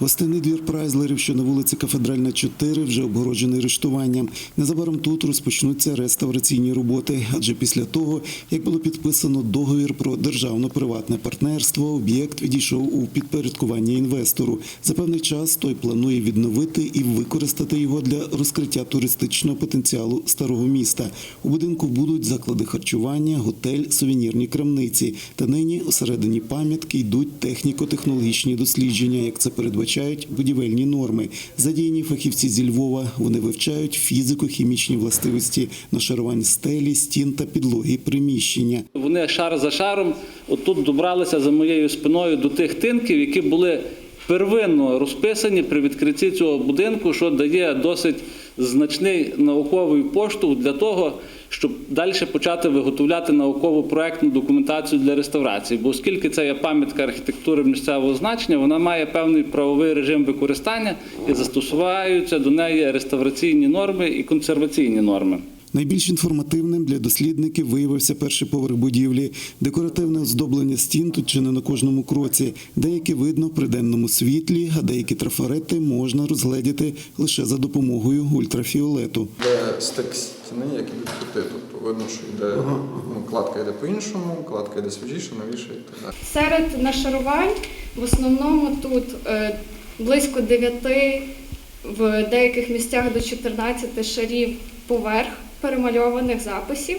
Гостинний двір Прайзлерів, що на вулиці Кафедральна 4, вже обгороджений рештуванням. Незабаром тут розпочнуться реставраційні роботи, адже після того, як було підписано договір про державно-приватне партнерство, об'єкт відійшов у підпорядкування інвестору. За певний час той планує відновити і використати його для розкриття туристичного потенціалу старого міста. У будинку будуть заклади харчування, готель, сувенірні крамниці. Та нині усередині пам'ятки йдуть техніко-технологічні дослідження, як це передбачають будівельні норми. Задіяні фахівці зі Львова. Вони вивчають фізико-хімічні властивості нашарувань стелі, стін та підлоги приміщення. Вони шар за шаром отут добралися за моєю спиною до тих тинків, які були первинно розписані при відкритті цього будинку, що дає досить значний науковий поштовх для того, щоб далі почати виготовляти наукову проектну документацію для реставрації. Бо оскільки це є пам'ятка архітектури місцевого значення, вона має певний правовий режим використання і застосуваються до неї реставраційні норми і консерваційні норми. Найбільш інформативним для дослідників виявився перший поверх будівлі. Декоративне оздоблення стін тут чи не на кожному кроці. Деякі видно при денному світлі, а деякі трафарети можна розгледіти лише за допомогою ультрафіолету. Де стик стіни, як ідуть кути. Тобто видно, що йде ну, кладка йде по-іншому, кладка йде свіжіше, новіше і так далі. Серед нашарувань в основному тут е, близько 9, в деяких місцях до 14 шарів поверх перемальованих записів.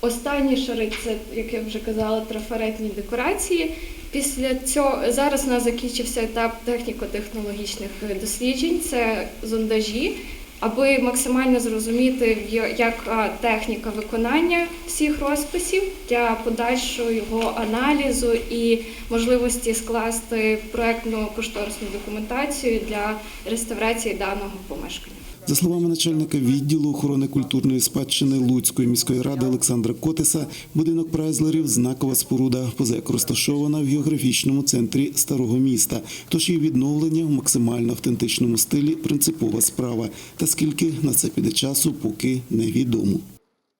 Останні шари це, як я вже казала, трафаретні декорації. Після цього зараз у нас закінчився етап техніко-технологічних досліджень, це зондажі, аби максимально зрозуміти, яка техніка виконання всіх розписів для подальшого його аналізу і можливості скласти проектну кошторисну документацію для реставрації даного помешкання. За словами начальника відділу охорони культурної спадщини Луцької міської ради Олександра Котиса, будинок Прайзлерів знакова споруда, поза як розташована в географічному центрі старого міста. Тож її відновлення в максимально автентичному стилі принципова справа. Та скільки на це піде часу, поки невідомо.